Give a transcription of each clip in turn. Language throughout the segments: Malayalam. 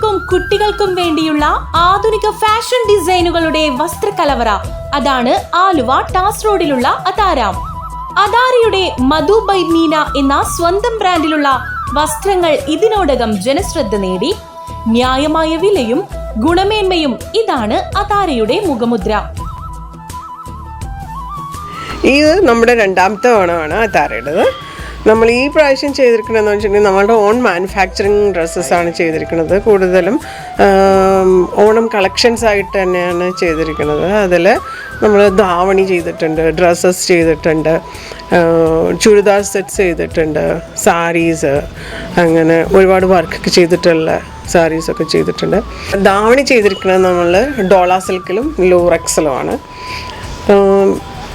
കുട്ടികൾക്കും വേണ്ടിയുള്ള ആധുനിക ഫാഷൻ ഡിസൈനുകളുടെ വസ്ത്രക്കലവറ. അതാണ് ആലുവ ടാസ് റോഡിലുള്ള അതാരാം. അതാരയുടെ മധു ബൈനീന എന്ന സ്വന്തം ബ്രാൻഡിലുള്ള വസ്ത്രങ്ങൾ ഇതിനോടകം ജനശ്രദ്ധ നേടി. ന്യായമായ വിലയും ഗുണമേന്മയും ഇതാണ് അതാരയുടെ മുഖമുദ്ര. ഇത് നമ്മുടെ രണ്ടാമത്തെ ഓണമാണ് അത്താറയുടേത് നമ്മൾ ഈ പ്രാവശ്യം ചെയ്തിരിക്കണമെന്ന് വെച്ചിട്ടുണ്ടെങ്കിൽ നമ്മളുടെ ഓൺ മാനുഫാക്ചറിങ് ഡ്രസ്സസ്സാണ് ചെയ്തിരിക്കുന്നത്. കൂടുതലും ഓണം കളക്ഷൻസ് ആയിട്ട് തന്നെയാണ് ചെയ്തിരിക്കുന്നത്. അതിൽ നമ്മൾ ധാവണി ചെയ്തിട്ടുണ്ട് ഡ്രസ്സസ് ചെയ്തിട്ടുണ്ട് ചുരിദാർ സെറ്റ്സ് ചെയ്തിട്ടുണ്ട് സാരീസ് അങ്ങനെ ഒരുപാട് വർക്കൊക്കെ ചെയ്തിട്ടുള്ള സാരീസൊക്കെ ചെയ്തിട്ടുണ്ട്. ധാവണി ചെയ്തിരിക്കുന്നത് നമ്മൾ ഡോള സിൽക്കിലും ലൂറക്സിലുമാണ്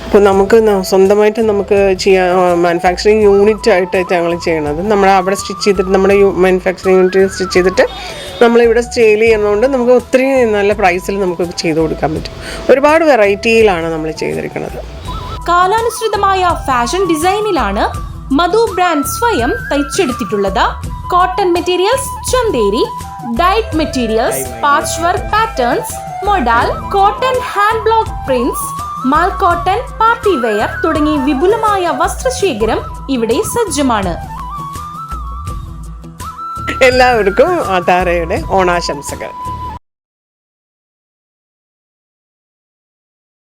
ഇപ്പോൾ നമുക്ക് സ്വന്തമായിട്ട് നമുക്ക് ചെയ്യാൻ മാനുഫാക്ചറിങ് യൂണിറ്റ് ആയിട്ട് ഞങ്ങൾ ചെയ്യണത്. നമ്മൾ അവിടെ സ്റ്റിച്ച് ചെയ്തിട്ട് നമ്മുടെ മാനുഫാക്ചറിങ് യൂണിറ്റ് സ്റ്റിച്ച് ചെയ്തിട്ട് നമ്മളിവിടെ സെയിൽ ചെയ്യുന്നതുകൊണ്ട് നമുക്ക് ഒത്തിരി നല്ല പ്രൈസിൽ നമുക്ക് ചെയ്ത് കൊടുക്കാൻ പറ്റും. ഒരുപാട് വെറൈറ്റിയിലാണ് നമ്മൾ ചെയ്തിരിക്കുന്നത് കാലാനുസൃതമായ ഫാഷൻ ഡിസൈനിലാണ് മധു ബ്രാൻഡ് സ്വയം തയ്ച്ചെടുത്തിട്ടുള്ളത്. Cotton materials Chanderi diet materials patch work patterns modal cotton hand block prints മാൽ കോട്ടൺ പാർട്ടി വെയർ തുടങ്ങി വിപുലമായ വസ്ത്രശേഖരം ഇവിടെ സജ്ജമാണ്. എല്ലാവർക്കും ആധാരയുടെ ഓണാശംസകൾ.